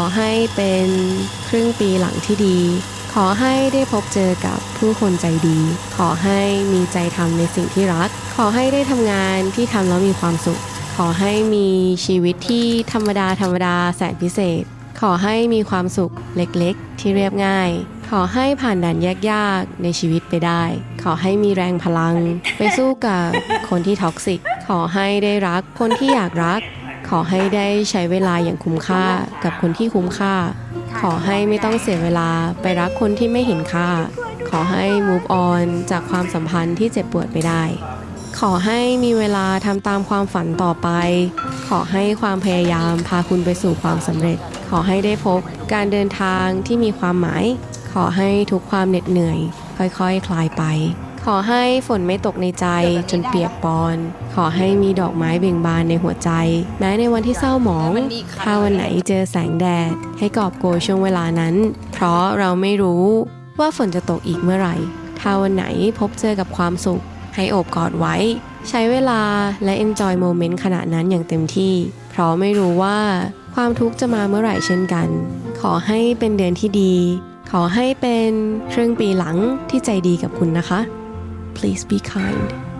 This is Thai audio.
อให้เป็นครึ่งปีหลังที่ดี ขอให้ได้พบเจอกับผู้คนใจดี ขอให้มีใจทำในสิ่งที่รัก ขอให้ได้ทำงานที่ทำแล้วมีความสุข ขอให้มีชีวิตที่ธรรมดาธรรมดาแสนพิเศษ ขอให้มีความสุขเล็กๆ ที่เรียบง่าย ขอให้ผ่านด่านยากๆ ในชีวิตไปได้ ขอให้มีแรงพลัง ไปสู้กับคนที่ท็อกซิก ขอให้ได้รักคนที่อยากรัก ขอให้ได้ใช้เวลาอย่างคุ้มค่ากับคนที่คุ้มค่า ขอให้ไม่ต้องเสียเวลาไปรักคนที่ไม่เห็นค่า ขอให้ move on จากความสัมพันธ์ที่เจ็บปวดไปได้ ขอให้มีเวลาทำตามความฝันต่อไป ขอให้ความพยายามพาคุณไปสู่ความสำเร็จ ขอให้ได้พบการเดินทางที่มีความหมาย ขอให้ทุกความเหน็ดเหนื่อย ค่อยๆคคลายไป ขอให้ฝนไม่ตกในใจจนเปียกปอน ขอให้มีดอกไม้เบ่งบานในหัวใจ แม้ในวันที่เศร้าหมอง ถ้าวันไหนเจอแสงแดด ให้กอบโกยช่วงเวลานั้น เพราะเราไม่รู้ว่าฝนจะตกอีกเมื่อไหร่ ถ้าวันไหนพบเจอกับความสุข ให้โอบกอดไว้ ใช้เวลาและ enjoy moment ขณะนั้นอย่างเต็มที่ เพราะไม่รู้ว่าความทุกข์จะมาเมื่อไหร่เช่นกัน ขอให้เป็นเดือนที่ดี ขอให้เป็นครึ่งปีหลังที่ใจดีกับคุณนะคะ please be kind